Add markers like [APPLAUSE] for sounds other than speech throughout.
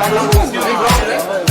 ben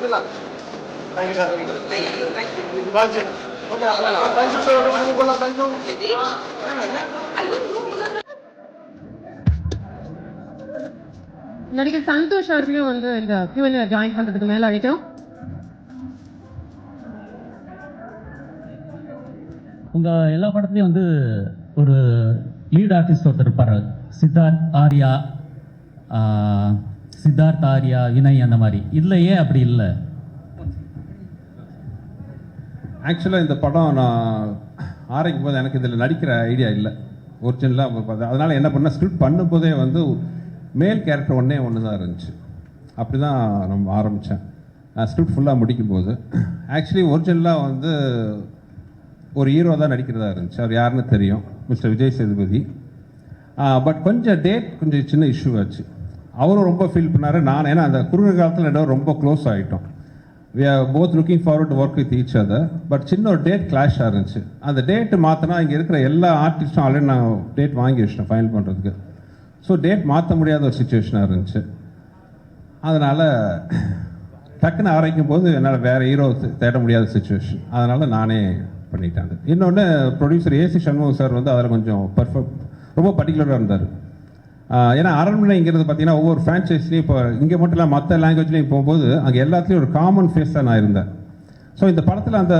Good luck. நடிகர் சந்தோஷ் அவர்களையும் வந்து இந்த கியூஎன்ஏ ஜாயின் பண்ணுறதுக்கு மேலே அழைக்கும் உங்கள் எல்லா படத்துலையும் வந்து ஒரு லீட் ஆர்டிஸ்ட் ஒருத்தர் இருப்பார். சித்தார்த் ஆர்யா சித்தார்த் ஆர்யா வினய் அந்த மாதிரி. இதில் ஏன் அப்படி இல்லை. ஆக்சுவலாக இந்த படம் நான் ஆரம்பிக்கும் போது எனக்கு இதில் நடிக்கிற ஐடியா இல்லை. ஒரிஜினலாக அதனால் என்ன பண்ண ஸ்கிரிப்ட் பண்ணும்போதே வந்து மேல் கேரக்டர் ஒன்றே ஒன்று தான் இருந்துச்சு அப்படி தான் நம்ம ஆரம்பித்தேன் ஸ்கிரிப்ட் ஃபுல்லாக முடிக்கும்போது. ஆக்சுவலி ஒரிஜினலாக வந்து ஒரு ஹீரோ தான் நடிக்கிறதா இருந்துச்சு. அவர் யாருன்னு தெரியும். மிஸ்டர் விஜய் சேதுபதி. பட் கொஞ்சம் டேட் கொஞ்சம் சின்ன இஷ்யூ ஆச்சு. அவரும் ரொம்ப ஃபீல் பண்ணார். நான் ஏன்னா அந்த குறுகிய காலத்தில் ரெண்டு ரொம்ப க்ளோஸ் ஆகிட்டோம் we are both looking forward work with each other but சின்ன ஒரு டேட் கிளாஷ் இருந்துச்சு அந்த டேட்டு மாற்றினா இங்கே இருக்கிற எல்லா ஆர்டிஸ்ட்டும் ஆல்ரெடி நான் டேட் வாங்கி வச்சிட்டேன் ஃபைனல் பண்ணுறதுக்கு ஸோ டேட் மாற்ற முடியாத ஒரு சுச்சுவேஷனாக இருந்துச்சு. அதனால் டக்குன்னு ஆரம்பிக்கும் போது என்னால் வேறு ஹீரோ தேட முடியாத சுச்சுவேஷன் அதனால் நானே பண்ணிட்டேன். இன்னொன்று ப்ரொடியூசர் ஏசி சண்முகம் சார் வந்து அதில் கொஞ்சம் பர்ஃபெக்ட் ரொம்ப பர்டிகுலராக இருந்தார். ஏன்னா அரண்மனைங்கிறது பார்த்தீங்கன்னா ஒவ்வொரு ஃப்ரான்ச்சைஸ்லையும் இப்போ இங்கே மட்டும் இல்லை மற்ற லாங்குவேஜ்லையும் போகும்போது அங்கே எல்லாத்துலேயும் ஒரு காமன் ஃபேஸ் தான் நான் இருந்தேன். ஸோ இந்த படத்தில் அந்த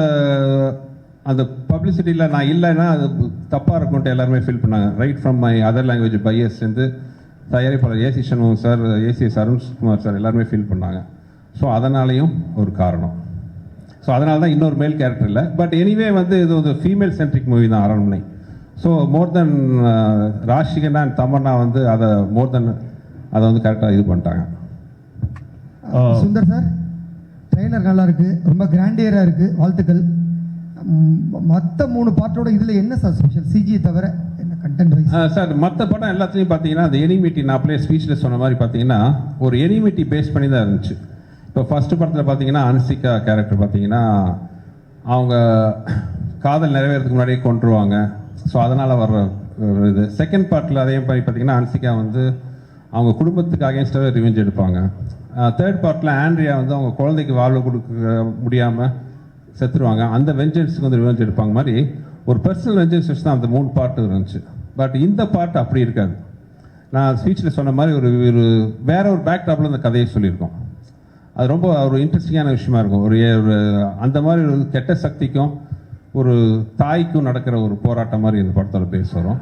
அந்த பப்ளிசிட்டியில் நான் இல்லைன்னா அது தப்பாக இருக்கும்ட்டு எல்லாருமே ஃபீல் பண்ணாங்க. Right from my other language பையஸ்லேருந்து தயாரிப்பாளர் AC Shanmugam sir AC Arunkumar sir எல்லாருமே ஃபீல் பண்ணாங்க. ஸோ அதனாலையும் ஒரு காரணம். ஸோ அதனால தான் இன்னொரு மேல் கேரக்டர் இல்லை பட் எனிவே வந்து இது ஒரு ஃபீமேல் சென்ட்ரிக் மூவி தான் Aranmanai. So more then Raashii Khanna and Tamannaah வந்து அதை மோர் தென் அதை வந்து கரெக்டாக இது பண்ணிட்டாங்க. சுந்தர் சார் ட்ரெய்லர் நல்லா இருக்கு ரொம்ப கிராண்டியராக இருக்கு வாழ்த்துக்கள். மற்ற மூணு பாட்டோட இதில் என்ன சார் ஸ்பெஷல் சிஜி தவிர என்ன கண்டென்ட் வைஸ் சார் மற்ற படம் எல்லாத்துலேயும் பார்த்தீங்கன்னா அந்த எனிமிட்டி நான் அப்படியே ஸ்பீச்சில் சொன்ன மாதிரி பார்த்தீங்கன்னா ஒரு எனிமிட்டி பேஸ் பண்ணி தான் இருந்துச்சு. இப்போ ஃபர்ஸ்ட் படத்தில் பார்த்தீங்கன்னா அன்சிகா கேரக்டர் பார்த்தீங்கன்னா அவங்க காதல் நிறைவேறதுக்கு முன்னாடியே கொண்டுருவாங்க ஸோ அதனால் வர்ற ஒரு இது. செகண்ட் பார்ட்டில் அதே மாதிரி பார்த்தீங்கன்னா அன்சிகா வந்து அவங்க குடும்பத்துக்கு அகேன்ஸ்டாகவே ரிவெஞ்ச் எடுப்பாங்க. தேர்ட் பார்ட்டில் ஆண்ட்ரியா வந்து அவங்க குழந்தைக்கு வாழ்வு கொடுக்க முடியாமல் செத்துருவாங்க. அந்த வெஞ்சன்ஸுக்கு வந்து ரிவெஞ்ச் எடுப்பாங்க மாதிரி. ஒரு பர்சனல் வெஞ்சன்ஸ் வச்சு தான் அந்த மூணு பாட்டு இருந்துச்சு. பட் இந்த பாட்டு அப்படி இருக்காது. நான் ஸ்பீச்சில் சொன்ன மாதிரி ஒரு ஒரு வேற ஒரு பேக் டாப்பில் இந்த கதையை சொல்லியிருக்கோம். அது ரொம்ப ஒரு இன்ட்ரெஸ்டிங்கான விஷயமா இருக்கும். ஒரு ஒரு அந்த மாதிரி ஒரு கெட்ட சக்திக்கும் ஒரு தாய்க்கும் நடக்கிற ஒரு போராட்டம் மாதிரி இந்த படத்தோட பேசுகிறோம் வரும்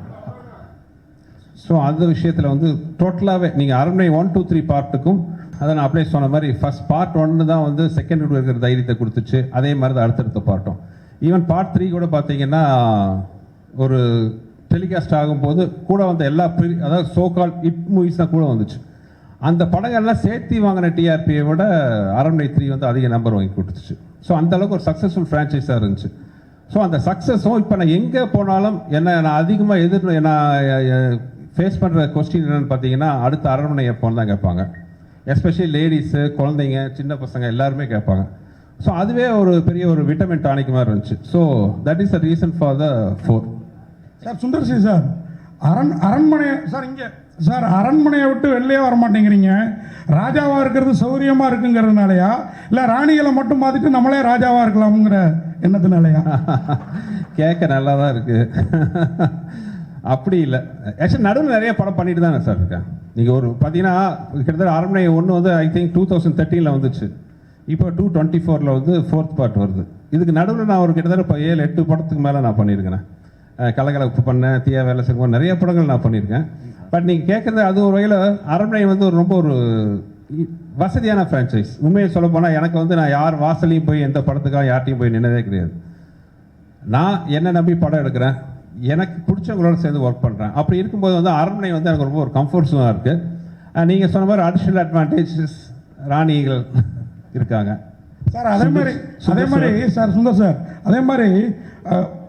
ஸோ அந்த விஷயத்தில் வந்து டோட்டலாகவே நீங்கள் அரண்மனை ஒன் டூ த்ரீ பார்ட்டுக்கும் அதை நான் அப்ளை சொன்ன மாதிரி ஃபஸ்ட் பார்ட் ஒன்று தான் வந்து செகண்ட் இருக்கிற தைரியத்தை கொடுத்துச்சு. அதே மாதிரி தான் அடுத்தடுத்த பார்ட்டும் ஈவன் பார்ட் த்ரீ கூட பார்த்தீங்கன்னா ஒரு டெலிகாஸ்ட் ஆகும்போது கூட வந்த எல்லா பெரிய அதாவது சோ கால் இப் மூவிஸ் தான் கூட வந்துச்சு. அந்த படங்கள்லாம் சேர்த்து வாங்கின டிஆர்பியை விட அரண்மனை த்ரீ வந்து அதிக நம்பர் வாங்கி கொடுத்துச்சு. ஸோ அந்தளவுக்கு ஒரு சக்ஸஸ்ஃபுல் ஃப்ரான்ச்சைஸாக இருந்துச்சு. ஸோ அந்த சக்ஸஸும் இப்போ நான் எங்கே போனாலும் என்ன நான் அதிகமாக எதிர் நான் ஃபேஸ் பண்ணுற கொஸ்டின் என்னென்னு பார்த்தீங்கன்னா அடுத்த அரண்மனை எப்போன்னு தான் கேட்பாங்க. எஸ்பெஷலி லேடிஸு குழந்தைங்க சின்ன பசங்க எல்லாருமே கேட்பாங்க. ஸோ அதுவே ஒரு பெரிய ஒரு விட்டமின் டானிக் மாதிரி இருந்துச்சு. So that is the reason for the four sir Sundar C sir அரண் அரண்மனை சார் இங்கே சார் அரண்மனையை விட்டு வெளிலே வர மாட்டேங்கிறீங்க. ராஜாவாக இருக்கிறது சௌரியமாக இருக்குங்கிறதுனாலயா? இல்லை ராணிகளை மட்டும் பார்த்துட்டு நம்மளே ராஜாவாக இருக்கலாம்ங்கிற என்னத்தினாலயா கேட்க நல்லா தான் இருக்கு. அப்படி இல்லை. ஆக்சுவலி நடுவில் நிறைய படம் பண்ணிட்டு தானே சார் இருக்கேன். நீங்கள் ஒரு பார்த்தீங்கன்னா கிட்டத்தட்ட அரண்மனை ஒன்று வந்து ஐ திங்க் டூ தௌசண்ட் தேர்ட்டீனில் வந்துச்சு. இப்போ டூ டுவெண்ட்டி ஃபோரில் வந்து ஃபோர்த் பார்ட் வருது. இதுக்கு நடுவில் நான் ஒரு கிட்டத்தட்ட இப்போ ஏழு எட்டு படத்துக்கு மேலே நான் பண்ணியிருக்கிறேன். கலகலப்பு பண்ணேன் தீயா வேலை செய்யும் நிறைய படங்கள் நான் பண்ணியிருக்கேன். பட் நீங்கள் கேட்குறது அது ஒரு வகையில் அரண்மனை வந்து ஒரு ரொம்ப ஒரு வசதியான ஃப்ரான்ச்சைஸ் உண்மையை சொல்ல போனால் எனக்கு வந்து நான் யார் வாசலையும் போய் எந்த படத்துக்காக யார்ட்டையும் போய் நின்னதே கிடையாது. நான் என்ன நம்பி படம் எடுக்கிறேன். எனக்கு பிடிச்சவங்களோட சேர்ந்து ஒர்க் பண்ணுறேன் அப்படி இருக்கும்போது வந்து அரண்மனை வந்து எனக்கு ரொம்ப ஒரு கம்ஃபர்ட் ஜோனாக இருக்குது நீங்கள் சொன்ன மாதிரி அடிஷ்னல் அட்வான்டேஜஸ் ராணிகள் இருக்காங்க. சார் அதே மாதிரி அதே மாதிரி சார். சுந்தர் சார் அதே மாதிரி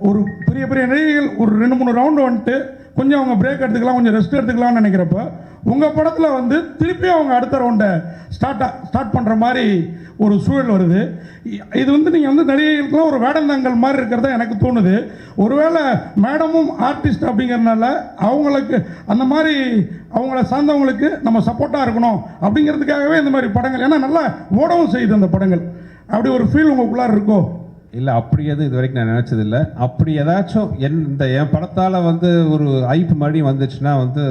ஒரு பெரிய பெரிய நடிகைகள் ஒரு ரெண்டு மூணு ரவுண்டு வந்துட்டு கொஞ்சம் அவங்க பிரேக் எடுத்துக்கலாம் கொஞ்சம் ரெஸ்ட் எடுத்துக்கலாம்னு நினைக்கிறப்ப உங்கள் படத்தில் வந்து திருப்பி அவங்க அடுத்த ரவுண்டை ஸ்டார்ட் ஸ்டார்ட் பண்ணுற மாதிரி ஒரு சூழல் வருது. இது வந்து நீங்கள் வந்து நடிகைகளுக்குலாம் ஒரு வேடந்தாங்கல் மாதிரி இருக்கிறதா எனக்கு தோணுது. ஒருவேளை மேடமும் ஆர்டிஸ்ட் அப்படிங்கிறதுனால அவங்களுக்கு அந்த மாதிரி அவங்கள சார்ந்தவங்களுக்கு நம்ம சப்போர்ட்டாக இருக்கணும் அப்படிங்கிறதுக்காகவே இந்த மாதிரி படங்கள் ஏன்னா நல்லா ஓடவும் செய்யுது அந்த படங்கள். அப்படி ஒரு ஃபீல் உங்களுக்குள்ளார இருக்கோ? இல்லை அப்படி எதுவும் இது வரைக்கும் நான் நினச்சதில்ல. அப்படி ஏதாச்சும் என் இந்த என் படத்தால் வந்து ஒரு ஐப்பு மறுபடியும் வந்துச்சுன்னா வந்து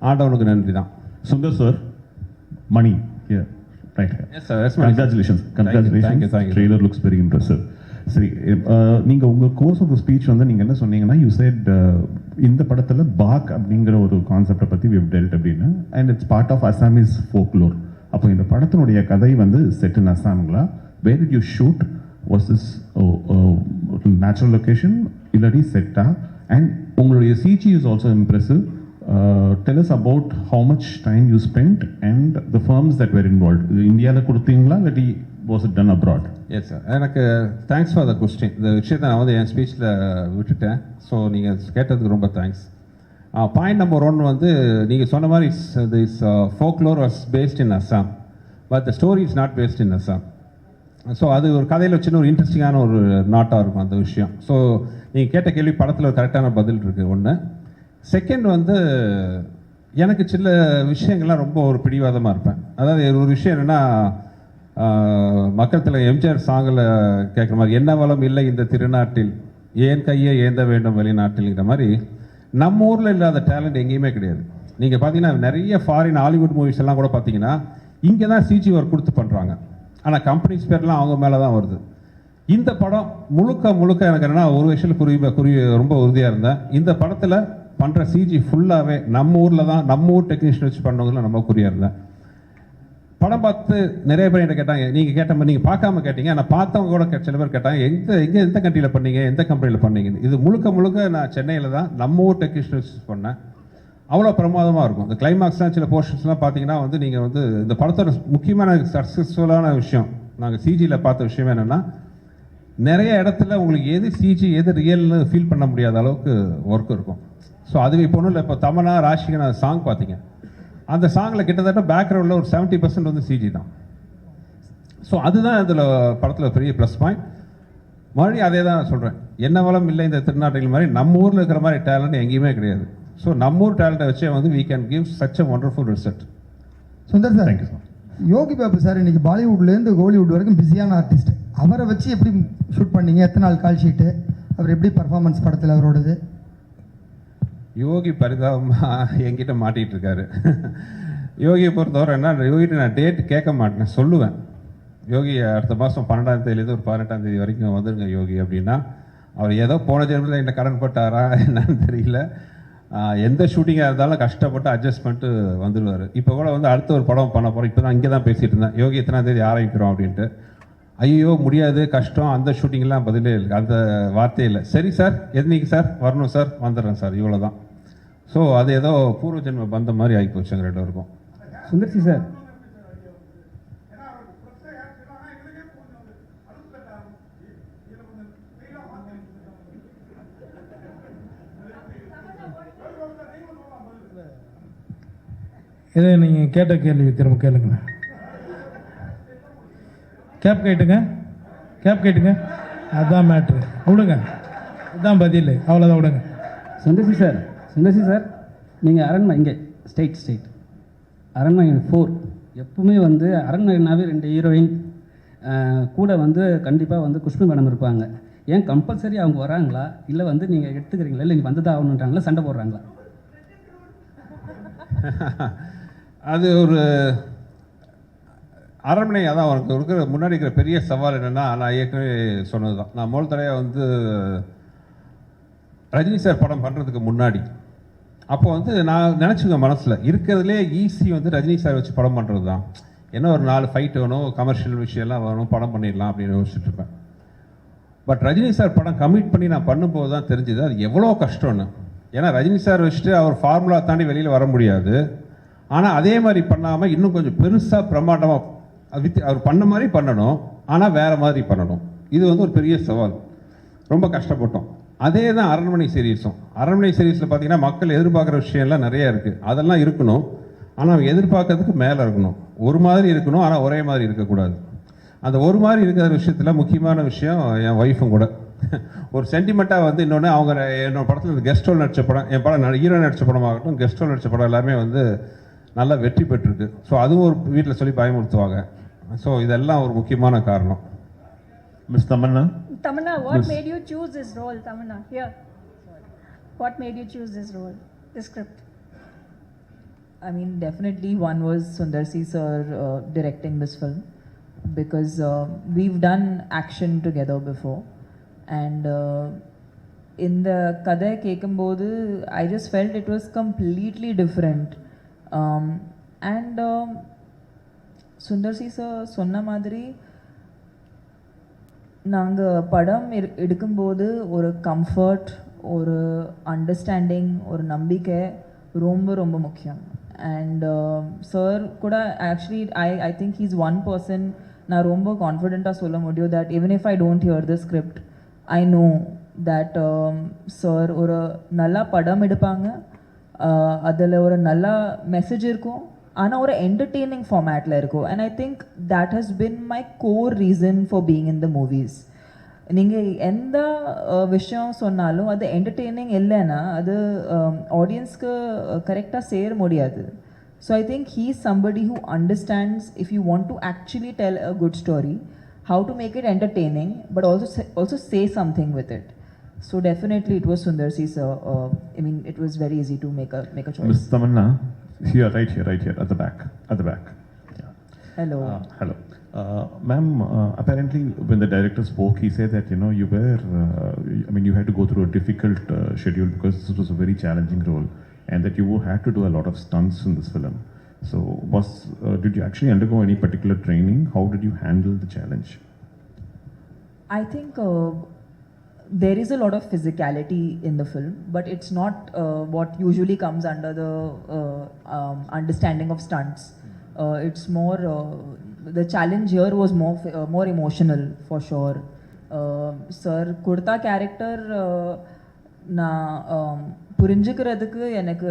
ஆண்டவனுக்கு நன்றி தான். Congratulations, Thank you, congratulations. thank you, thank you. Trailer looks very impressive. சரி அஹ், நீங்க உங்க கோர்ஸ் ஆஃப் ஸ்பீச் வந்து நீங்க என்ன சொன்னீங்கன்னா யூ செட் இந்த படத்துல பாக் அப்படிங்கிற ஒரு கான்செப்டை we've dealt அப்படின்னு and it's part of Assamese folklore. அப்போ இந்த படத்தினுடைய கதை வந்து set in அசாம்ங்களா where did you shoot versus natural location இல்லாட்டி செட்டா அண்ட் உங்களுடைய CG is also impressive Uh, about us much how much time and spent firms that firms involve இது இந்தியாவில் கொடுத்தீங்களா? இல்லாட்டி was it done abroad yes sir எனக்கு thanks for the question இந்த விஷயத்தை நான் வந்து என் ஸ்பீச்சில் விட்டுட்டேன். ஸோ நீங்கள் கேட்டதுக்கு ரொம்ப தேங்க்ஸ் பாயிண்ட் நம்பர் ஒன் வந்து நீங்கள் சொன்ன மாதிரி this folklore was based in Assam but the story is not based in Assam so அது ஒரு கதையில் சின்ன ஒரு இன்ட்ரெஸ்டிங்கான ஒரு நாட்டாக இருக்கும் அந்த விஷயம். ஸோ நீங்கள் கேட்ட கேள்வி படத்தில் ஒரு கரெக்டான பதில் இருக்குது ஒன்று செகண்ட் வந்து எனக்கு சில விஷயங்கள்லாம் ரொம்ப ஒரு பிடிவாதமாக இருப்பேன். அதாவது ஒரு விஷயம் என்னென்னா மக்கத்தில் எம்ஜிஆர் சாங்கில் கேட்குற மாதிரி என்ன வளம் இல்லை இந்த திருநாட்டில் ஏன் கையை ஏந்த வேண்டும் வெளிநாட்டில்ங்கிற மாதிரி நம்ம ஊரில் இல்லாத டேலண்ட் எங்கேயுமே கிடையாது. நீங்கள் பார்த்தீங்கன்னா நிறைய ஃபாரின் ஹாலிவுட் மூவிஸ் எல்லாம் கூட பார்த்தீங்கன்னா இங்கே தான் சிஜி ஒர்க் கொடுத்து பண்ணுறாங்க ஆனால் கம்பெனிஸ் பேர்லாம் அவங்க மேலே தான் வருது. இந்த படம் முழுக்க முழுக்க எனக்கு என்னன்னா ஒரு விஷயத்தில் குறி குறி ரொம்ப உறுதியாக இருந்தேன். இந்த படத்தில் பண்ணுற சிஜி ஃபுல்லாகவே நம்ம ஊரில் தான் நம்ம ஊர் டெக்னீஷியன் வச்சு பண்ணவங்களும் நம்ம குறியாக இருந்தேன். படம் பார்த்து நிறைய பேர் என்கிட்ட கேட்டாங்க நீங்கள் கேட்ட மாதிரி நீங்கள் பார்க்காம கேட்டீங்க. நான் பார்த்தவங்க கூட சில பேர் கேட்டாங்க எந்த எங்கே எந்த கண்ட்ரியில் பண்ணீங்க? எந்த கம்பெனியில் பண்ணீங்கன்னு? இது முழுக்க முழுக்க நான் சென்னையில் தான் நம்ம ஊர் டெக்னீஷியன் வச்சு பண்ணேன். அவ்வளோ பிரமாதமாக இருக்கும். இந்த கிளைமாக்ஸ்லாம் சில போர்ஷன்ஸ்லாம் பார்த்தீங்கன்னா வந்து நீங்கள் வந்து இந்த படத்தோட முக்கியமான சக்ஸஸ்ஃபுல்லான விஷயம் நாங்கள் சிஜியில் பார்த்த விஷயம் என்னென்னா நிறைய இடத்துல உங்களுக்கு எது சிஜி எது ரியல்னு ஃபீல் பண்ண முடியாத அளவுக்கு ஒர்க் இருக்கும். ஸோ அதுவே இப்போ ஒன்றும் இல்லை. இப்போ தமனா ராஷிகனா சாங் பார்த்தீங்க. அந்த சாங்கில் கிட்டத்தட்ட பேக்ரவுண்டில் ஒரு 70% பர்சன்ட் வந்து சிஜி தான். ஸோ அதுதான் அதில் படத்தில் பெரிய ப்ளஸ் பாயிண்ட் மறுபடியும் அதே தான் சொல்கிறேன் என்ன வளம் இல்லை இந்த திருநாட்டில் மாதிரி நம்ம ஊரில் இருக்கிற மாதிரி டேலண்ட் எங்கேயுமே கிடையாது. ஸோ நம்ம ஊர் டேலண்ட்டை வச்சே வந்து we can give such a wonderful result. Sundar sir you, sir. Yogi Babu sir இன்னைக்கு பாலிவுட்லேருந்து கோலிவுட் வரைக்கும் பிஸியான ஆர்டிஸ்ட் அவரை வச்சு எப்படி ஷூட் பண்ணீங்க? எத்தனை நாள் கால் ஷீட்டு அவர் எப்படி பர்ஃபார்மன்ஸ் படத்தில் அவரோடது? யோகி பரிதாபமாக என்கிட்ட மாட்டிகிட்டு இருக்காரு. யோகியை பொறுத்தவரை என்ன யோகிட்ட நான் டேட் கேட்க மாட்டேன் சொல்லுவேன். யோகி அடுத்த மாதம் பன்னெண்டாம் தேதியிலேருந்து ஒரு பதினெட்டாம் தேதி வரைக்கும் வந்துருங்க யோகி அப்படின்னா அவர் ஏதோ போன ஜென்மத்தில் என்ன கடன் பட்டாரா என்னன்னு தெரியல. எந்த ஷூட்டிங்காக இருந்தாலும் கஷ்டப்பட்டு அட்ஜஸ்ட் பண்ணிட்டு வந்துடுவார் இப்போ கூட வந்து அடுத்த ஒரு படம் பண்ண போகிறோம் இப்போ தான் இங்கே தான் பேசிகிட்டு இருந்தேன். யோகி எத்தனாம் தேதி ஆரம்பிக்கிறோம் அப்படின்ட்டு. ஐயோ முடியாது கஷ்டம். அந்த ஷூட்டிங்லாம் பதிலே இல்லை. அந்த வார்த்தையே இல்லை. சரி சார் எதுனிக்கு சார்? வரணும் சார். வந்துடுறேன் சார். இவ்வளோ தான் ஸோ அது ஏதோ பூர்வ ஜென்ம பந்த மாதிரி ஆகி போச்சு எங்கள் ரெண்டு பேருக்கும். சுந்தர்சி சார் இதை நீங்கள் கேட்ட கேள்வி திரும்ப கேளுங்க. கேப் கேட்டுங்க. கேப் கேட்டுங்க. அதான் மேட்ரு விடுங்க. இதுதான் பதில். அவ்வளோதான் விடுங்க. சுந்தர்சி சார் சுந்தர்சி சார் நீங்கள் அரண்மனை இங்கே ஸ்டேட் ஸ்டேட் அரண்மனை ஃபோர் எப்பவுமே வந்து அரண்மனைனாவே ரெண்டு ஹீரோயின் கூட வந்து கண்டிப்பாக வந்து குஷ்பு மேடம் இருப்பாங்க. ஏன் கம்பல்சரி அவங்க வராங்களா? இல்லை வந்து நீங்கள் எடுத்துக்கிறீங்களா? இல்லை நீங்கள் வந்ததா ஆகணுன்றாங்களா சண்டை போடுறாங்களா? [LAUGHS] அது ஒரு அரண்மனை அதான் உனக்கு இருக்கிற முன்னாடி இருக்கிற பெரிய சவால் என்னென்னா நான் ஏற்கனவே சொன்னது தான் நான் முதல் வந்து ரஜினி சார் படம் பண்ணுறதுக்கு முன்னாடி. அப்போ வந்து நான் நினச்சிங்க மனசில் இருக்கிறதுலே ஈஸி வந்து ரஜினி சார் வச்சு படம் பண்ணுறது தான் என்ன ஒரு நாலு ஃபைட் வேணும் கமர்ஷியல் விஷயம்லாம் வேணும் படம் பண்ணிடலாம் அப்படின்னு யோசிச்சுட்டு இருப்பேன். பட் ரஜினி சார் படம் கமிட் பண்ணி நான் பண்ணும்போது தான் தெரிஞ்சுது அது எவ்வளோ கஷ்டம்னு. ஏன்னா ரஜினி சார் வச்சுட்டு அவர் ஃபார்முலா தாண்டி வெளியில் வர முடியாது. ஆனால் அதே மாதிரி பண்ணாமல் இன்னும் கொஞ்சம் பெருசாக பிரமாண்டமாக வித் அவர் பண்ண மாதிரி பண்ணணும் ஆனால் வேறு மாதிரி பண்ணணும். இது வந்து ஒரு பெரிய சவால். ரொம்ப கஷ்டப்பட்டோம். அதே தான் அரண்மனை சீரீஸும் அரண்மனை சீரீஸில் பார்த்தீங்கன்னா மக்கள் எதிர்பார்க்குற விஷயம்லாம் நிறைய இருக்குது அதெல்லாம் இருக்கணும். ஆனால் அவங்க எதிர்பார்க்கறதுக்கு மேலே இருக்கணும். ஒரு மாதிரி இருக்கணும் ஆனால் ஒரே மாதிரி இருக்கக்கூடாது. அந்த ஒரு மாதிரி இருக்கிற விஷயத்தில் முக்கியமான விஷயம் என் ஒய்ஃபும் கூட. ஒரு சென்டிமெண்ட்டாக வந்து இன்னொன்று அவங்க என்னோடய படத்தில் கெஸ்ட் ரோல் நடித்த படம் என் படம் ஹீரோ நடித்த படமாகட்டும் கெஸ்ட் ரோல் நடிச்ச படம் எல்லாமே வந்து நல்லா வெற்றி பெற்றிருக்கு ஸோ அதுவும் ஒரு வீட்டில் சொல்லி பயமுறுத்துவாங்க ஸோ இதெல்லாம் ஒரு முக்கியமான காரணம் miss Tamannaah you choose this role, Tamanna? Here. What made you choose this role, this script? I mean, definitely one was Sundar C sir uh, directing this film because uh, we've done action together before, and uh, in the Kadai Kekambodu, I just felt it was completely different, and Sundar C sir சொன்ன மாதிரி நாங்கள் படம் எடு- எடுக்கும்போது ஒரு comfort ஒரு understanding ஒரு நம்பிக்கை ரொம்ப ரொம்ப முக்கியம். அண்ட் சார் um, கூட actually I I think he's one person நான் ரொம்ப கான்ஃபிடெண்ட்டாக சொல்ல முடியும் that even if I don't hear the script I know that sir ஒரு நல்லா படம் எடுப்பாங்க. அதில் ஒரு நல்ல மெசேஜ் இருக்கும். ஆனால் ஒரு என்டர்டெய்னிங் ஃபார்மேட்டில் இருக்கும். And I think that has been my core reason for being in the movies நீங்கள் எந்த அஹ், விஷயம் சொன்னாலும் அது என்டர்டெய்னிங் இல்லைன்னா அது ஆடியன்ஸ்க்கு கரெக்டாக சேர முடியாது. So I think he somebody who understands if you want to actually tell a good story how to make it entertaining but also say, also say something with it. So definitely it was Sundar sir. Uh, I mean, it was very easy to make a make a choice. Ms. Tamanna, here, right here, right here, at the back, at the back. Yeah. Hello. Uh, hello. Uh, Ma'am, uh, apparently when the director spoke, he said that, you know, you were, uh, I mean, you had to go through a difficult uh, schedule because this was a very challenging role and that you had to do a lot of stunts in this film. So was, uh, did you actually undergo any particular training? How did you handle the challenge? I think uh, there is a lot of physicality in the film, but it's not uh, what usually comes under the uh, um, understanding of stunts. Uh, it's more uh, the challenge here was more f- uh, more emotional for sure. Uh, sir, kurta character uh, நான் um, புரிஞ்சுக்கிறதுக்கு எனக்கு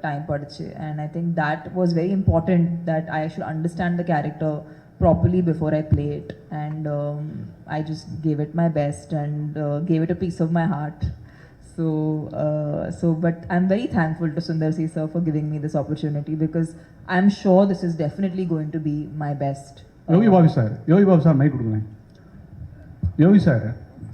time படிச்சு and I think that was very important that I should understand the character Properly before I play it and I just gave it my best and gave it a piece of my heart So, uh, so, but I'm very thankful to Sundar C sir for giving me this opportunity because I'm sure this is definitely going to be my best. Yogi Babu sir Yogi Babu sir mike கொடுங்க யோகி sir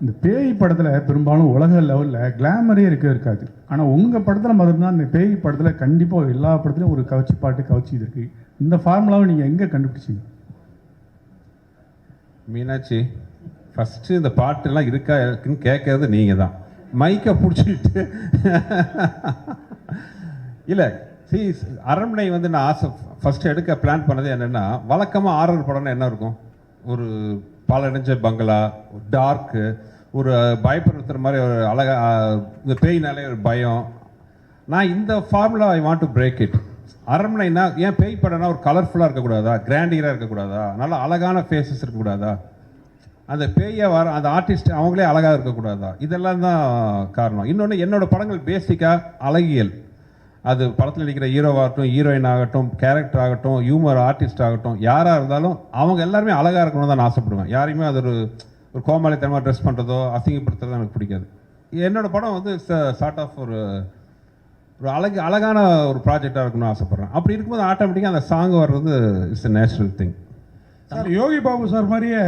இந்த பேய் படத்தில் பெரும்பாலும் உலக லெவலில் கிளாமரே இருக்க இருக்காது. ஆனால் உங்கள் படத்தில் மட்டும்தான் இந்த பேய் படத்தில் கண்டிப்பாக எல்லா படத்துலையும் ஒரு கவச்சி பாட்டு கவச்சி இருக்கு. இந்த ஃபார்முலாவை நீங்கள் எங்கே கண்டுபிடிச்சீங்க? மீனாட்சி ஃபஸ்ட்டு இந்த பாட்டெல்லாம் இருக்கா இருக்குன்னு கேட்கறது நீங்கள் தான் மைக்கை பிடிச்சிக்கிட்டு. இல்லை சி அரண்மனை வந்து நான் ஆசை ஃபஸ்ட்டு எடுக்க பிளான் பண்ணது என்னென்னா வழக்கமாக ஆர்டர் படம்னா என்ன இருக்கும்? ஒரு பாலடைஞ்ச பங்களா டார்க்கு ஒரு பயப்படுத்துகிற மாதிரி ஒரு அழகா இந்த பேய்னாலே ஒரு பயம். நான் இந்த formula I want to break it அரண்மனைனா ஏன் பேய் படம்னா ஒரு கலர்ஃபுல்லாக இருக்கக்கூடாதா? கிராண்டியராக இருக்கக்கூடாதா? நல்ல அழகான ஃபேஸஸ் இருக்கக்கூடாதா? அந்த பேயை வர அந்த ஆர்டிஸ்ட் அவங்களே அழகாக இருக்கக்கூடாதா? இதெல்லாம் தான் காரணம். இன்னொன்று என்னோட படங்கள் பேசிக்காக அழகியல். அது படத்தில் நடிக்கிற ஹீரோவாகட்டும் ஹீரோயின் ஆகட்டும் கேரக்டர் ஆகட்டும் ஹியூமர் ஆர்டிஸ்ட் ஆகட்டும் யாராக இருந்தாலும் அவங்க எல்லாருமே அழகாக இருக்கணும்னு தான் நான் ஆசைப்படுவேன். யாரையுமே அது ஒரு ஒரு கோமாளித்தனமாக ட்ரெஸ் பண்ணுறதோ அசிங்கப்படுத்துறதோ எனக்கு பிடிக்காது. என்னோடய படம் வந்து சார்ட் ஆஃப் ஒரு ஒரு அழகு அழகான ஒரு ப்ராஜெக்டாக இருக்கணும்னு ஆசைப்பட்றேன். அப்படி இருக்கும்போது ஆட்டோமேட்டிக்காக அந்த சாங் வர்றது it's a natural thing sir Yogi Babu sir மாதிரியே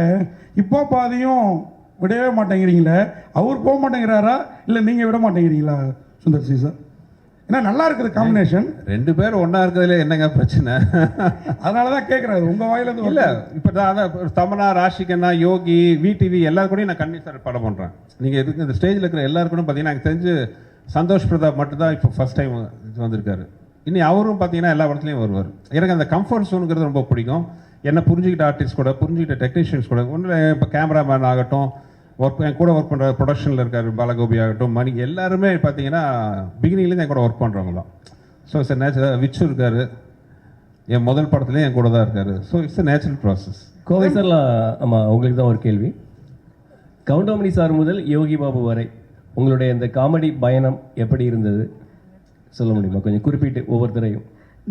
இப்போ பாதியும் விடவே மாட்டேங்கிறீங்களே? அவர் போக மாட்டேங்கிறாரா? இல்லை நீங்கள் விட மாட்டேங்கிறீங்களா சுந்தர் சி சார்? ஏன்னா நல்லா இருக்குது காம்பினேஷன் ரெண்டு பேரும் ஒன்றா இருக்கிறதுல என்னங்க பிரச்சனை? அதனால தான் கேட்குறாரு உங்கள் வாயிலிருந்து இல்ல இப்ப நான் அதான் தமனா ராஷிகண்ணா யோகி விடிவி எல்லாரும் கூடயும் நான் கண்ணி சார் படம் பண்றேன். நீங்க இருக்கு இந்த ஸ்டேஜ்ல இருக்கிற எல்லாரும் கூட பாத்தீங்கன்னா எனக்கு தெரிஞ்சு சந்தோஷ் பிரதாப் மட்டும் தான் இப்போ ஃபர்ஸ்ட் டைம் வந்திருக்காரு. இனி அவரும் பார்த்தீங்கன்னா எல்லா படத்துலையும் வருவார். எனக்கு அந்த கம்ஃபர்ட் ஜோனுங்கிறது ரொம்ப பிடிக்கும். என்ன புரிஞ்சுக்கிட்ட ஆர்டிஸ்ட் கூட புரிஞ்சுக்கிட்ட டெக்னீஷியன்ஸ் கூட ஒன்றும் இப்போ கேமராமேன் ஆகட்டும் ஒர்க் என் கூட ஒர்க் பண்ணுற ப்ரொடக்ஷனில் இருக்கார் பாலகோபி ஆகட்டும் மணி எல்லாருமே பார்த்தீங்கன்னா பிகினிங்லேருந்து என் கூட ஒர்க் பண்ணுறவங்க தான் ஸோ சார் நேச்சுரல் விச்சு இருக்காரு. என் முதல் படத்துலேயும் என் கூட தான் இருக்காரு. So it's a natural process Kovai Sarala ஆமாம் உங்களுக்கு தான் ஒரு கேள்வி. கவுண்டமணி சார் முதல் யோகி பாபு வரை உங்களுடைய இந்த காமெடி பயணம் எப்படி இருந்தது? சொல்ல முடியுமா? கொஞ்சம் குறிப்பிட்டு ஒவ்வொருத்தரையும்.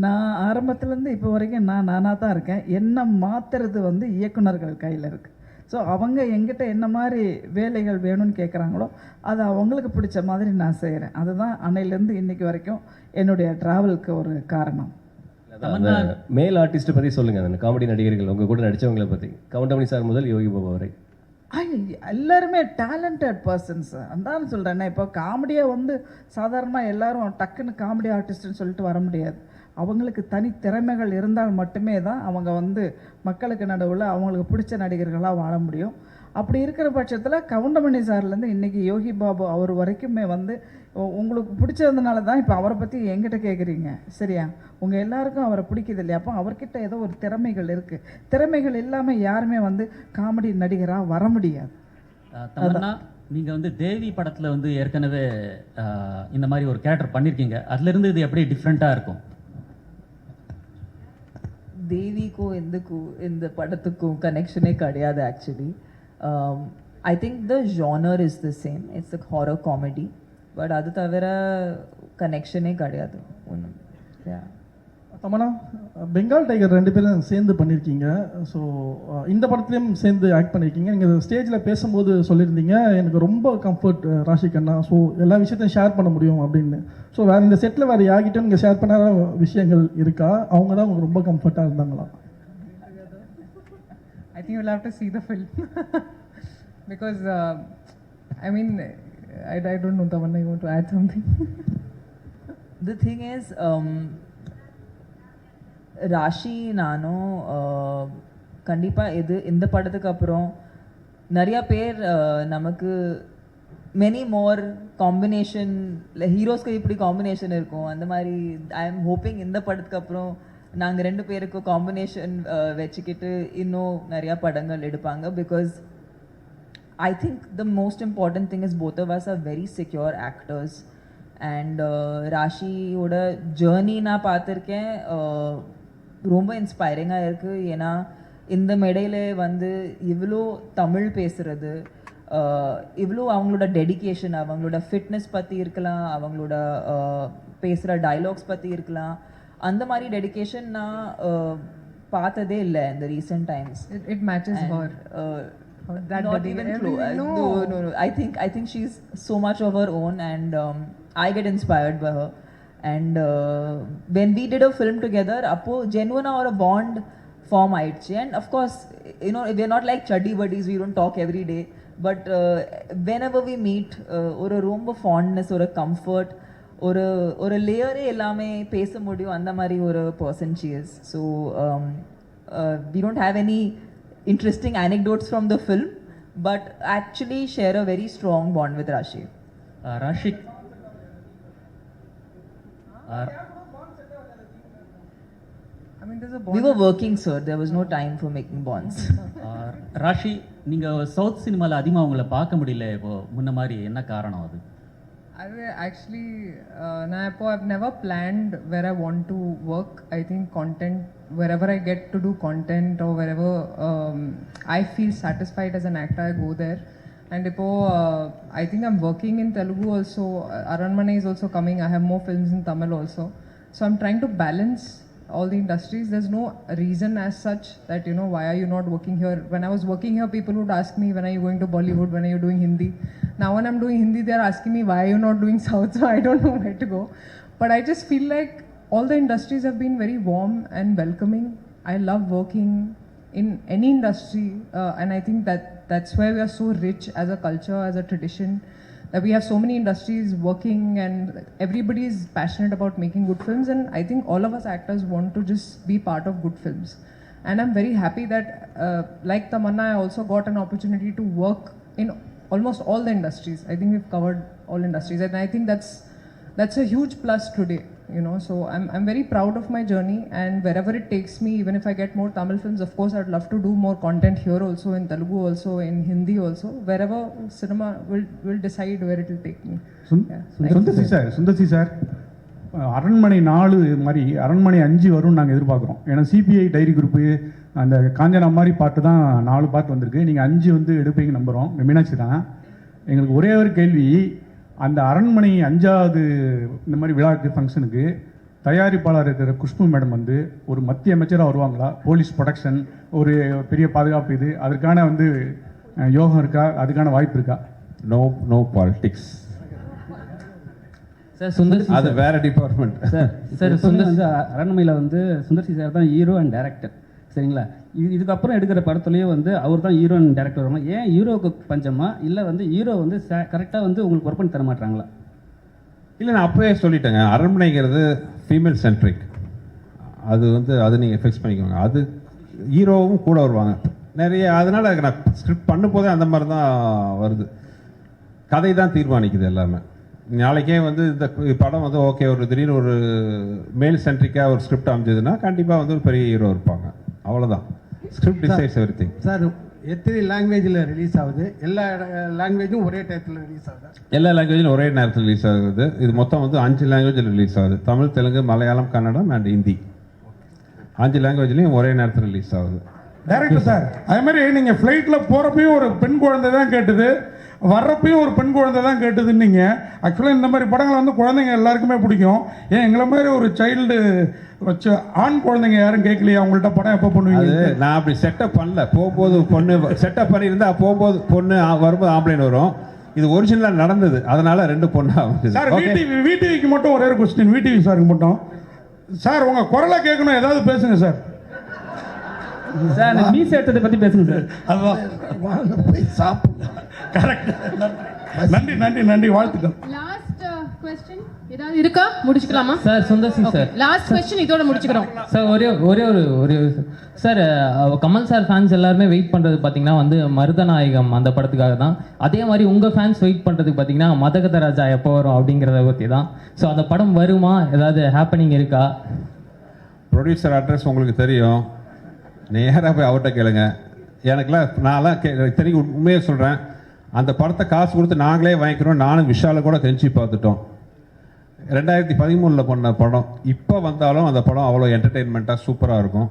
நான் ஆரம்பத்துலேருந்து இப்போ வரைக்கும் நான் நானாக தான் இருக்கேன். என்ன மாற்றுறது வந்து இயக்குனர்கள் கையில் இருக்குது ஸோ அவங்க எங்கிட்ட என்ன மாதிரி வேலைகள் வேணும்னு கேட்குறாங்களோ அது அவங்களுக்கு பிடிச்ச மாதிரி நான் செய்கிறேன் அதுதான் அன்னையிலேருந்து இன்னைக்கு வரைக்கும் என்னுடைய ட்ராவலுக்கு ஒரு காரணம். மேல் ஆர்டிஸ்ட்டை பற்றி சொல்லுங்க அந்த காமெடி நடிகர்கள் உங்க கூட நடிச்சவங்களை பற்றி கவுண்டமணி சார் முதல் யோகி பாபு வரை. எல்லாருமே டேலண்டட் பர்சன்ஸ் அதான் சொல்கிறேன் இப்போ காமெடியாக வந்து சாதாரணமாக எல்லாரும் டக்குன்னு காமெடி ஆர்டிஸ்ட்னு சொல்லிட்டு வர முடியாது. அவங்களுக்கு தனித்திறமைகள் இருந்தால் மட்டுமே தான் அவங்க வந்து மக்களுக்கு நடுவில் அவங்களுக்கு பிடிச்ச நடிகர்களாக வாழ முடியும். அப்படி இருக்கிற பட்சத்தில் கவுண்டமணி சார்லேருந்து இன்றைக்கி யோகி பாபு அவர் வரைக்குமே வந்து உங்களுக்கு பிடிச்சதுனால தான் இப்போ அவரை பற்றி என்கிட்ட கேட்குறீங்க சரியா? உங்கள் எல்லாருக்கும் அவரை பிடிக்குது இல்லையா? அப்போ அவர்கிட்ட ஏதோ ஒரு திறமைகள் இருக்குது திறமைகள் இல்லாமல் யாருமே வந்து காமெடி நடிகராக வர முடியாது. நீங்கள் வந்து தேவி படத்தில் வந்து ஏற்கனவே இந்த மாதிரி ஒரு கேரக்டர் பண்ணியிருக்கீங்க அதுலேருந்து இது எப்படி டிஃப்ரெண்ட்டாக இருக்கும்? தேவிக்கும் எந்துக்கும் இந்த படத்துக்கும் கனெக்ஷனே கிடையாது actually I think the genre is the same it's a horror comedy but அது தவிர கனெக்ஷனே கிடையாது. ஒன்றும் தமனா பெங்கால் டைகர் ரெண்டு பேரும் சேர்ந்து பண்ணியிருக்கீங்க ஸோ uh, இந்த படத்துலையும் சேர்ந்து ஆக்ட் பண்ணியிருக்கீங்க நீங்கள் ஸ்டேஜில் பேசும்போது சொல்லியிருந்தீங்க. எனக்கு ரொம்ப கம்ஃபர்ட் ராஷி கண்ணா. ஸோ எல்லா விஷயத்தையும் ஷேர் பண்ண முடியும் அப்படின்னு. ஸோ வேறு இந்த செட்டில் வேறு யார்கிட்டையும் நீங்கள் ஷேர் பண்ணாத விஷயங்கள் இருக்கா? அவங்க தான் உங்களுக்கு ரொம்ப கம்ஃபர்ட்டாக இருந்தாங்களா? I think you'll have to see the film. [LAUGHS] Because uh, I mean I, I don't know Tamanna you want to add something? [LAUGHS] The thing is, um, Raashi நானும் கண்டிப்பாக இது இந்த படத்துக்கு அப்புறம் நிறையா பேர் uh, நமக்கு மெனி மோர் காம்பினேஷன் இல்லை ஹீரோஸ்க்கு இப்படி காம்பினேஷன் இருக்கும். அந்த மாதிரி ஐ எம் ஹோப்பிங் இந்த படத்துக்கு அப்புறம் நாங்கள் ரெண்டு பேருக்கும் காம்பினேஷன் வச்சுக்கிட்டு இன்னும் நிறையா படங்கள் எடுப்பாங்க. Because I think the most important thing is both of us are very secure actors and ராஷியோட journey நான் பார்த்துருக்கேன். ரொம்ப இன்ஸ்பைரிங்காக இருக்குது ஏன்னா இந்த மேடையில் வந்து இவ்வளோ தமிழ் பேசுகிறது இவ்வளோ அவங்களோட டெடிகேஷன் அவங்களோட ஃபிட்னஸ் பற்றி இருக்கலாம் அவங்களோட பேசுகிற டைலாக்ஸ் பற்றி இருக்கலாம் அந்த மாதிரி டெடிகேஷன் நான் uh, பார்த்ததே இல்லை இந்த recent times matches her uh, that not even close. no. No. no, no, I think I think she's so much of her own, and um, I get inspired by her. And uh, when we did a film together, Apo genuine or a bond form ஆயிடுச்சு and of course you know we're not like chuddy buddies we don't talk every day but whenever we meet ஒரு ரொம்ப ஃபாண்ட்னஸ் ஒரு comfort ஒரு ஒரு லேயரே எல்லாமே பேச முடியும் அந்த மாதிரி ஒரு person she so we don't have any interesting anecdotes from the film but actually share a very strong bond with Rashi Rashik mean there's a We bond were working, sir. There was no time for making bonds. uh, Rashi நீங்கள் south சினிமாவில் அதிகமாக உங்களை பார்க்க முடியல இப்போ முன்ன மாதிரி என்ன காரணம் அது I will actually, uh, Nayapo, I've never planned where I want to work. I think content, wherever I get to do content or wherever um, I feel satisfied as an actor, I go there. And Ipo, uh, I think I'm working in Telugu also. Uh, Aranmane is also coming. I have more films in Tamil also. So I'm trying to balance all the industries. There's no reason as such that, you know, why are you not working here? When I was working here, people would ask me, when are you going to Bollywood? When are you doing Hindi? Now, when I'm doing Hindi, they're asking me, why are you not doing South? [LAUGHS] So I don't know where to go. But I just feel like all the industries have been very warm and welcoming. I love working in any industry, uh, and I think that that's why we are so rich as a culture, as a tradition that we have so many industries working and everybody is passionate about making good films and i think all of us actors want to just be part of good films. And i'm very happy that uh, like tamanna i also got an opportunity to work in almost all the industries. I think we've covered all industries and i think that's that's a huge plus today you know so I'm, I'm very proud of my journey and wherever it takes me even if i get more tamil films of course i'd love to do more content here also in telugu also in hindi also wherever cinema will will decide where it will take me. Sundar C sir Sundar C sir Aranmanai நாலு மாதிரி அரண்மனை அஞ்சு வரும்னு நாங்கள் எதிர்பார்க்குறோம் ஏன்னா CBI diary group அந்த காஞ்சனா மாதிரி பாட்டு தான் நாலு பாட்டு வந்திருக்கு நீங்கள் அஞ்சு வந்து எடுப்பீங்க நம்புகிறோம் மீனாட்சி தான் எங்களுக்கு ஒரே ஒரு கேள்வி அந்த அரண்மனை அஞ்சாவது இந்த மாதிரி விழாக்கு ஃபங்க்ஷனுக்கு தயாரிப்பாளர் இருக்கிற குஷ்பு மேடம் வந்து ஒரு மத்திய அமைச்சராக வருவாங்களா? போலீஸ் ப்ரொடெக்ஷன் ஒரு பெரிய பாதுகாப்பு இது அதற்கான வந்து யோகம் இருக்கா? அதுக்கான வாய்ப்பு இருக்கா? No no politics sir Sundar அது வேற department sir sir, sir Sundar அரண்மனையில் வந்து சுந்தர்சி சார் தான் ஹீரோ அண்ட் டேரக்டர் சரிங்களா? இது இதுக்கப்புறம் எடுக்கிற படத்துலேயே வந்து அவர் தான் ஹீரோயின் டேரக்டர் வருமா ஏன் ஹீரோவுக்கு பஞ்சமா? இல்லை வந்து ஹீரோ வந்து கரெக்டாக வந்து உங்களுக்கு ஒர்க் பண்ணி தர மாட்டாங்களா? இல்லை நான் அப்போவே சொல்லிட்டேங்க. அரண்மனைங்கிறது ஃபீமேல் சென்ட்ரிக் அது வந்து அது நீங்கள் ஃபிக்ஸ் பண்ணிக்கோங்க. அது ஹீரோவும் கூட வருவாங்க. நிறைய அதனால் நான் ஸ்கிரிப்ட் பண்ணும்போதே அந்த மாதிரி தான் வருது. கதை தான் தீர்மானிக்குது எல்லாமே. நாளைக்கே வந்து இந்த படம் வந்து ஓகே ஒரு திடீர்னு ஒரு மேல் சென்ட்ரிக்காக ஒரு ஸ்கிரிப்ட் அமைஞ்சதுன்னா கண்டிப்பாக வந்து ஒரு பெரிய ஹீரோ இருப்பாங்க. அவ்வளோதான் script decides everything sir எத்தனை லாங்குவேஜில் ரிலீஸ் ஆகுது? எல்லா லாங்குவேஜும் ஒரே டயத்தில் ரிலீஸ் ஆகுது? எல்லா லாங்குவேஜிலும் ஒரே நேரத்தில் ரிலீஸ் ஆகுது. இது மொத்தம் வந்து அஞ்சு லாங்குவேஜில் ரிலீஸ் ஆகுது. தமிழ் தெலுங்கு மலையாளம் கன்னடம் அண்ட் ஹிந்தி அஞ்சு லாங்குவேஜ்லையும் ஒரே நேரத்தில் ரிலீஸ் ஆகுது. டைரக்டர் சார் அதே மாதிரி நீங்கள் ஃப்ளைட்டில் போகிறப்பையும் ஒரு பெண் குழந்தை தான் கேட்டது. வர்றப்பையும் ஒரு பெண் குழந்தை தான் கேட்டதுன்னீங்க. ஆக்சுவலாக இந்த மாதிரி படங்கள் வந்து குழந்தைங்க எல்லாருக்குமே பிடிக்கும். ஏன் எங்களை மாதிரி ஒரு சைல்டு வச்சு ஆண் குழந்தைங்க யாரும் கேட்கலையா? அவங்கள்ட்ட படம் எப்போ பண்ணுவீங்க நான் அப்படி செட்டப் பண்ணல. போகும்போது பொண்ணு செட்டப் பண்ணியிருந்தா போகும்போது பொண்ணு வரும்போது ஆம்பளைன் வரும். இது ஒரிஜினலாக நடந்தது. அதனால ரெண்டு பொண்ணு சார் அமைஞ்சது விடிவி விடிவிக்கு மட்டும் ஒரே ஒரு கொஸ்டின் விடிவி சாருக்கு மட்டும். சார் உங்க குரலை கேட்கணும். ஏதாவது பேசுங்க சார் சார் மீஸ் எடுத்ததை பற்றி பேசுங்க சார் அதுதான் வாங்க போய் சாப்பிடலாம். கரெக்ட் நன்றி. நன்றி நன்றி வாழ்த்துக்கள். லாஸ்ட் கொஸ்டின் ஏதாவது இருக்கா? முடிச்சுக்கலாமா? சார் சுந்தர் சிங் சார் லாஸ்ட் கொஸ்டின் இதோட முடிச்சுக்கிறோம். சார் ஒரே ஒரே ஒரு ஒரே ஒரு சார் கமல் சார் ஃபேன்ஸ் எல்லாருமே வெயிட் பண்ணுறது பார்த்தீங்கன்னா வந்து மருதநாயகம் அந்த படத்துக்காக தான். அதே மாதிரி உங்கள் ஃபேன்ஸ் வெயிட் பண்ணுறதுக்கு பார்த்தீங்கன்னா மதகத ராஜா எப்போ வரும் அப்படிங்கிறத பற்றி தான். ஸோ அந்த படம் வருமா? ஏதாவது ஹேப்பனிங் இருக்கா? ப்ரொடியூசர் அட்ரஸ் உங்களுக்கு தெரியும். நேராக போய் அவர்கிட்ட கேளுங்க. எனக்குலாம் நான்லாம் கே எனக்கு தெரியும். உண்மையாக சொல்கிறேன் அந்த படத்தை காசு கொடுத்து நாங்களே வாங்கிக்கிறோம். நானும் விஷாலை கூட கெஞ்சி பார்த்துட்டோம். ரெண்டாயிரத்தி பதிமூணில் பண்ண படம் இப்போ வந்தாலும் அந்த படம் அவ்வளோ என்டர்டெயின்மெண்ட்டாக சூப்பராக இருக்கும்.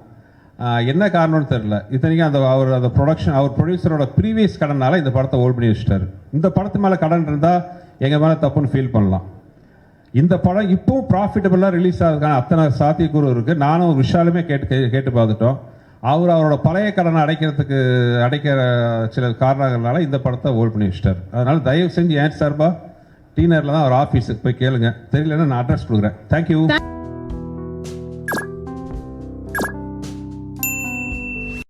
என்ன காரணம்னு தெரில இத்தனைக்கும் அந்த அவர் அந்த ப்ரொடக்ஷன் அவர் ப்ரொடியூசரோட ப்ரீவியஸ் கடனால் இந்த படத்தை ஓல்ட் பண்ணி வச்சுட்டாரு. இந்த படத்து மேலே கடன் இருந்தால் எங்கள் மேலே தப்புன்னு ஃபீல் பண்ணலாம். இந்த படம் இப்போவும் ப்ராஃபிட்டபுளாக ரிலீஸ் ஆகிறதுக்கான அத்தனை சாத்தியக்கூறு இருக்குது நானும் விஷாலுமே கேட்டு கே- கேட்டு பார்த்துட்டோம். அவர் அவரோட பழைய கடனை அடைக்கிறதுக்கு அடைக்கிற சில காரணங்களால இந்த படத்தை ஓல்ட் பண்ணி வச்சிட்டார். அதனால் தயவு செஞ்சு ஏன் சார்பா? டீனரில் தான் அவர் ஆஃபீஸுக்கு போய் கேளுங்க. தெரியலன்னா நான் அட்ரஸ் கொடுக்குறேன். தேங்க்யூ